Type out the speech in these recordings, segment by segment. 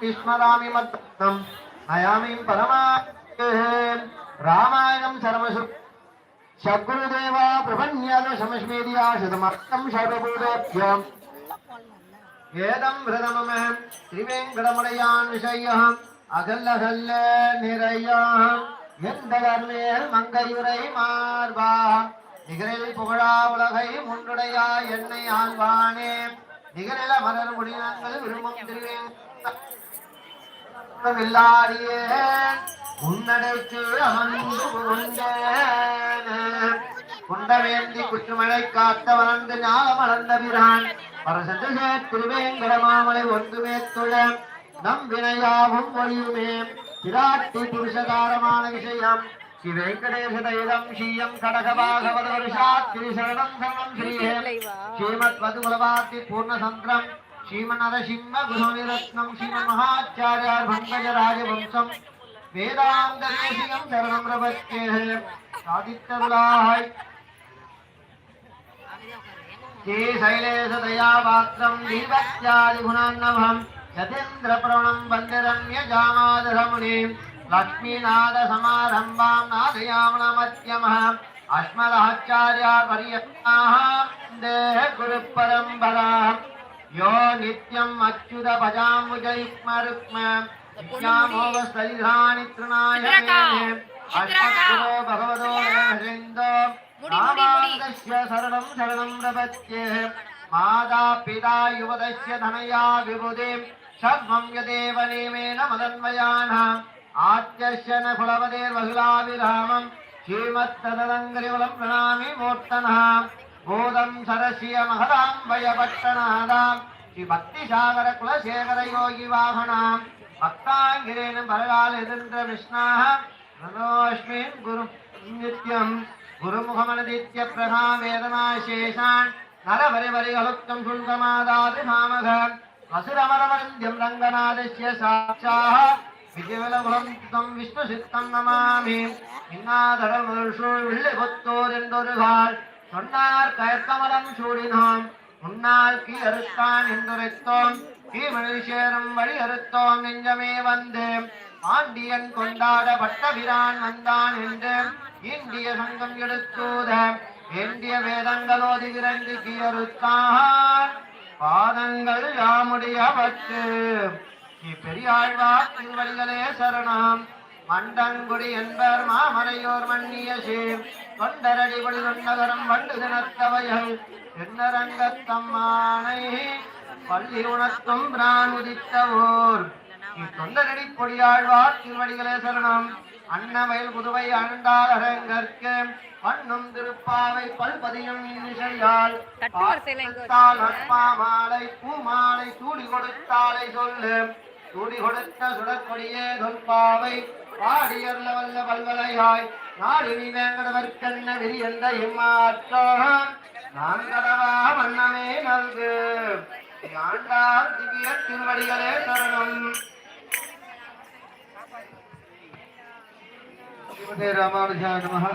விஸ்மராமி மத்தம் நயாமிம் பரமா ராமாயணம் சரமசு சத்குருதேவா பிரபன்யாத சமஸ்மீதியா சுதமர்த்தம் சர்வபூதோப்யம் ஏதம் விரதமமஹம் திரிவேங்கடமடையான் விஷயம் அகல்லகல்ல நிறையாம் எந்த கர்மேல் மங்கையுரை மார்பா நிகரில் புகழா உலகை முன்னுடையா என்னை ஆழ்வானே நிகரில மலர் முடியான்கள் விரும்பும் திருவேன் திருவேங்கில்லாடியே உன்னடைக்கு அமர்ந்து குண்டவேந்தி குற்றுமழை காத்த வளர்ந்து ஞால மலர்ந்த பிரான். பரசந்தே திருவேங்கடமாமலை ஒன்றுமே தொழ நம் வினையாவும் ஒழியுமே. பிராட்டி புருஷகாரமான விஷயம். ஸ்ரீ வெங்கடேச தைதம் ஸ்ரீயம் கடகபாகவத சரணம் ஸ்ரீஹே ஸ்ரீமத் மதுகுலவாதி பூர்ணசந்திரம் श्रीमनरसिंह गुरुनिरत्नं श्रीमन्महाचार्यार्भङ्गजराजवंशं वेदाङ्गदेशीयं शरणं प्रपद्येः सादित्यतुलाहाय ते शैलेशदयापात्रं दीपत्यादिगुणान्नभं यतीन्द्रप्रवणं वन्दिरम्यजामादधमुनिं लक्ष्मीनादसमारम्भां नादयामणमत्यमः अश्मलहच्चार्या देह गुरुपरम्पराः यो नित्यम् अच्युत भजाम्बुजयुग्मरुक्म नित्यामोगस्थलिधानि तृणाय अष्टगुरो भगवतो हृन्दो रामानुजस्य शरणं शरणं प्रपद्ये माता पिता युवतस्य धनया विबुधिं सर्वं यदेव नियमेन मदन्वयानाम् आद्यस्य न कुलपतेर्बहुलाभिरामम् श्रीमत्तदङ्गरिवलं प्रणामि मूर्तनः భూతం సరస్య మహదాంబయపట్టణాదాం శ్రీ భక్తి సాగర కులశేఖర యోగి వాహనాం. భక్తాంగిరేణ పరగాలెదంద్ర విష్ణాహ నమోస్మిన్ గురు నిత్యం. గురుముఖమనదిత్య ప్రహా వేదనాశేషాన్ నరపరిపరిగలుప్తం శుంకమాదాది మామఘ వసురమరమరింద్యం రంగనాథస్య సాక్షాః விஜயவலபுரம் விஷ்ணு சித்தம் நமாமி இன்னாதரம் வில்லை பொத்தோர் என்றொரு கால் சொன்னார் கயத்தமலம் சூடினோம் முன்னால் கீ அறுத்தான் என்றுரைத்தோம். கீ சேரும் வழி அறுத்தோம் நெஞ்சமே வந்து. பாண்டியன் கொண்டாட பட்டபிரான் வந்தான் என்று இந்திய சங்கம் எடுத்தூத. வேண்டிய வேதங்களோதி விரண்டு கீயறுத்தான் பாதங்கள் யாமுடைய பட்டு பெரியாழ்வார் திருவடிகளே சரணம். மண்டங்குடி என்பர் மாமலையோர் மன்னிய சீர் தொண்டரடி நகரம் வண்டு தினத்தவைகள். தென்னரங்கத்தம்மானை பள்ளி உணர்த்தும் பிரான் உதித்த ஊர் தொண்டரடி கொடியாழ்வார் திருவடிகளே சரணம் அன்னவயல் புதுவை அண்டால் அரங்கற்கு பண்ணும் திருப்பாவை பல்பதியும் இன்னிசையால் நட்பாமாலை பூமாலை சூடி கொடுத்தாலை சொல்லு. சூடி கொடுத்த சுடற்கொடியே தொல்பாவை. பாடியர்ல வல்ல வல்வலையாய். நாளினி வேங்கடவர்க்கண்ண விரி என்ற இம்மாற்றம் நான் வண்ணமே நல்கு ஆண்டார் திவ்ய திருவடிகளே சரணம். ஸ்ரீமதே ராமானுஜாய நமः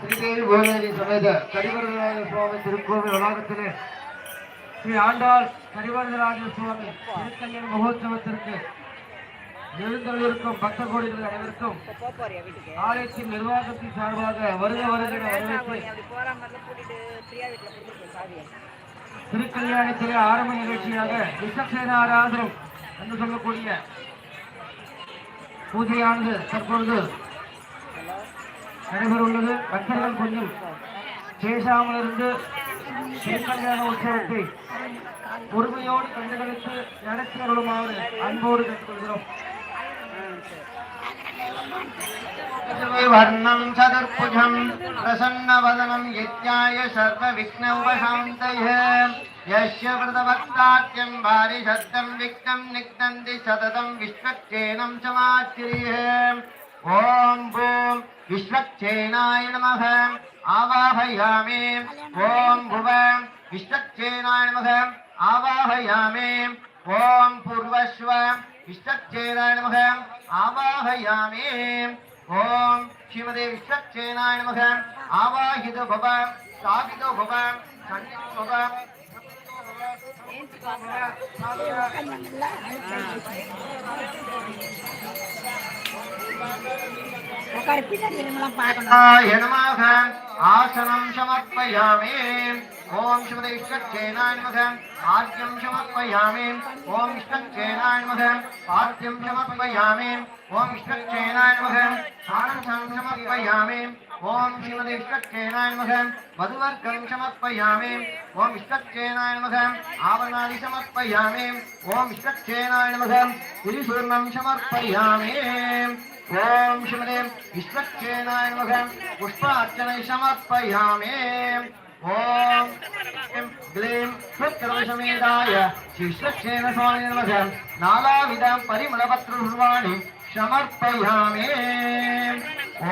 ஸ்ரீதேவி புவனேரி சமேத கரிவரதராஜ சுவாமி திருக்கோவில் வளாகத்திலே ஸ்ரீ ஆண்டாள் கரிவரதராஜ சுவாமி திருக்கல்யாண மகோத்சவத்திற்கு எழுந்தள்ளிருக்கும் பக்த கோடிகள் அனைவருக்கும் ஆலயத்தின் நிர்வாகத்தின் சார்பாக வருக வருகிற திருக்கல்யாணத்திலே ஆரம்ப நிகழ்ச்சியாக விசக்சேன ஆராதனம் என்று சொல்லக்கூடிய பூஜையானது தற்பொழுது நடைபெறவுள்ளது. பக்தர்கள் கொஞ்சம் பேசாமல் இருந்து திருக்கல்யாண உற்சவத்தை பொறுமையோடு கண்டுகளித்து நடத்தி அருளுமாறு அன்போடு கேட்டுக்கொள்கிறோம். वर्णं चतुर्भुजं प्रसन्नवदनं यज्ञाय सर्वविघ्नोपशान्तये। यस्य व्रतभक्तात्यं वारिशब्दं विघ्नं निघ्नन्ति सततं विश्वक्षेणं समाश्रिये ॐ भूं विश्वक्षेणाय नमः। आवाहयामि। ॐ भुव विश्वक्षेणाय नमः। आवाहयामि। ॐ पूर्वस्व விஷ்ணச்சேனாய நமக ஆவாகயாமே ஓம் ஸ்ரீமதே விஷ்ணச்சேனாய நமக ஆவாஹிதோ பவ ஸ்தாபிதோ பவ சன்னிதோ பவ உட்காரு பின்னாடி பார்க்கணும் ஆய நமக ஆசனம் சமர்ப்பயாமி ஓம் ஸ்ரீமதி விஷ்ணேனாய நமக ஆர்த்தியம் சமர்ப்பயாமி ஓம் விஷ்ணேனாய நமக ஆர்த்தியம் சமர்ப்பயாமி ஓம் விஷ்ணேனாய நமக ஆனந்தம் சமர்ப்பயாமி ஓம் ஸ்ரீமதி விஷ்ணேனாய நமக மதுவர்க்கம் சமர்ப்பயாமி ஓம் விஷ்ணேனாய நமக ஆவரணாதி சமர்ப்பயாமி ஓம் விஷ்ணேனாய நமக திரிசூர்ணம் சமர்ப்பயாமி ஓம் समर्पयामि ॐ किं ग्लीं कृत्कर्मसमेधाय श्रीश्लक्षेण स्वामि नमः नालाविधं परिमलपत्रध्रुवाणि समर्पयामि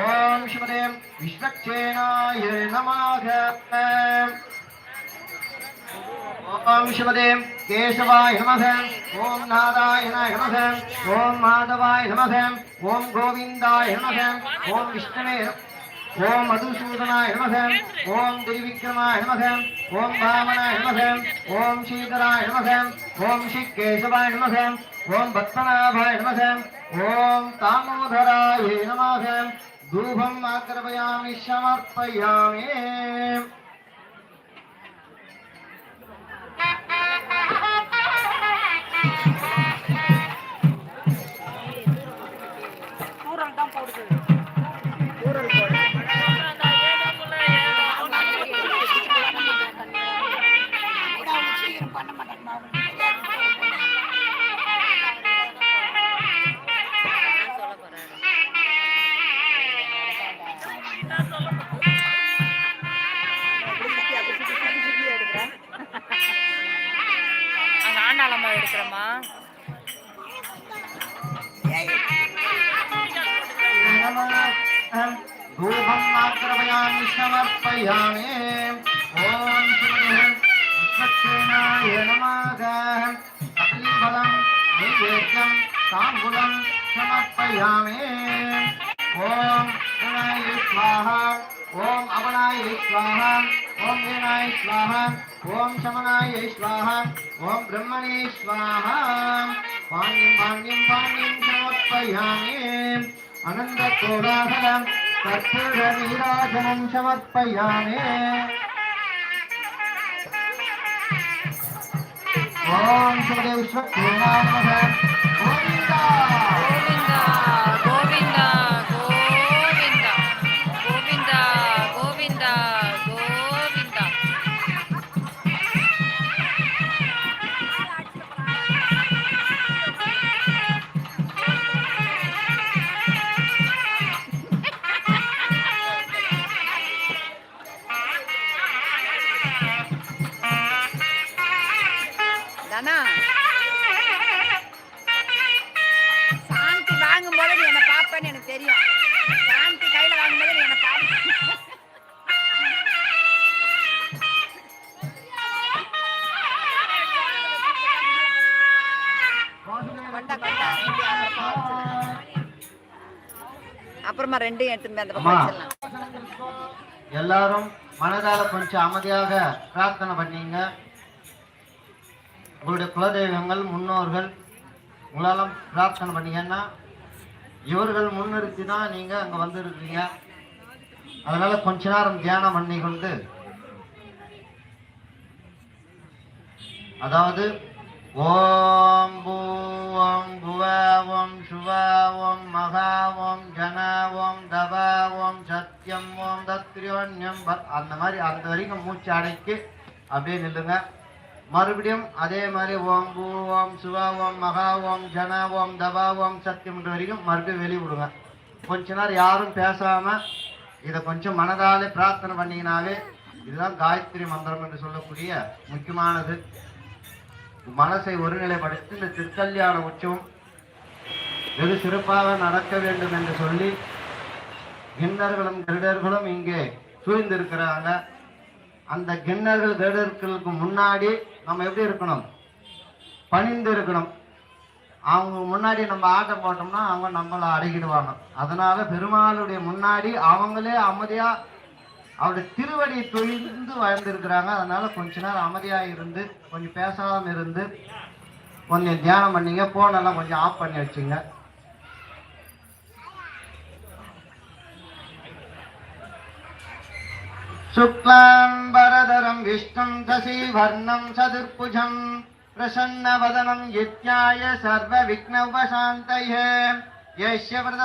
ॐ श्रीमदे विश्वक्षेणाय नमः ॐ श्रीमदे केशवाय नमः ॐ नादाय नमः ॐ माधवाय नमः ॐ गोविन्दाय नमः ॐ विष्णवे ओम मधुसूदनाय नमः ओम दिविक्रमाय नमः ओम भामनाय नमः ओम शीतलाय नमः ओम शिकेशवाय नमः ओम भक्तनाभाय नमः ओम तामोदराय नमः धूपम आक्रपयामि समर्पयामि। धूपम् आक्रमयामि समर्पयामि ॐ श्रीविश्वक्सेनाय नमः कपिलफलं नैवेद्यं ताम्बूलं समर्पयामि ॐ गणाय स्वाहा ॐ अवनाय स्वाहा ॐ वीणाय स्वाहा ॐ शमनाय स्वाहा ॐ ब्रह्मणे स्वाहा पाण्यं पाण्यं पाण्यं समर्पयामि अनन्तकोलाहलं कर्पूरनीराजनं समर्पयामि ॐ शिवदेवश्वक्सेनाय அப்புறமா ரெண்டையும் எடுத்துட்டு அந்த பக்கம் எல்லாரும் மனதால கொஞ்சம் அமைதியாக பிரார்த்தனை பண்ணீங்க. உங்களுடைய குலதெய்வங்கள் முன்னோர்கள் உங்களால பிரார்த்தனை பண்ணீங்கன்னா இவர்கள் முன்னிறுத்தி தான் நீங்க அங்க வந்திருக்கீங்க அதனால கொஞ்ச நேரம் தியானம் பண்ணி கொண்டு அதாவது ஓம் பூவம் புவாவம் சுவாவம் மகாவம் சத்தியம் ஓம் தத்ரியோன்யம் ப- அந்த மாதிரி அந்த வரைக்கும் மூச்சு அடைக்கி. அப்படியே நில்லுங்க. மறுபடியும் அதே மாதிரி ஓம் பூ ஓம் சிவா ஓம் மகா ஓம் ஜன ஓம் தபா ஓம் சத்தியம் வரைக்கும் மறுபடியும் வெளிவிடுங்க கொஞ்ச நேரம் யாரும் பேசாமல் இதை கொஞ்சம் மனதாலே பிரார்த்தனை பண்ணீங்கனாவே இதுதான் காயத்ரி மந்திரம் என்று சொல்லக்கூடிய முக்கியமானது. மனசை ஒருநிலைப்படுத்தி இந்த திருக்கல்யாண உற்சவம் வெகு சிறப்பாக நடக்க வேண்டும் என்று சொல்லி கிண்ணர்களும் கருடர்களும் இங்கே சூழ்ந்திருக்கிறாங்க. அந்த கிண்ணர்கள் கருடர்களுக்கு முன்னாடி நம்ம எப்படி இருக்கணும்? பணிந்து இருக்கணும். அவங்க முன்னாடி நம்ம ஆட்டம் போட்டோம்னா அவங்க நம்மளை அடக்கிடுவாங்க. அதனால பெருமாளுடைய முன்னாடி அவங்களே அமைதியா அவருடைய திருவடி தொழிந்து வாழ்ந்திருக்கிறாங்க. அதனால கொஞ்ச நேரம் அமைதியாக இருந்து கொஞ்சம் பேசாமல் இருந்து கொஞ்சம் தியானம் பண்ணிங்க ஃபோனெல்லாம் கொஞ்சம் ஆஃப் பண்ணி வச்சுங்க. शुक्लाम्बरधरं विष्णुं शशिवर्णं चतुर्भुजं प्रसन्नवदनं यज्ञाय सर्वविघ्नवशान्तये यस्य व्रत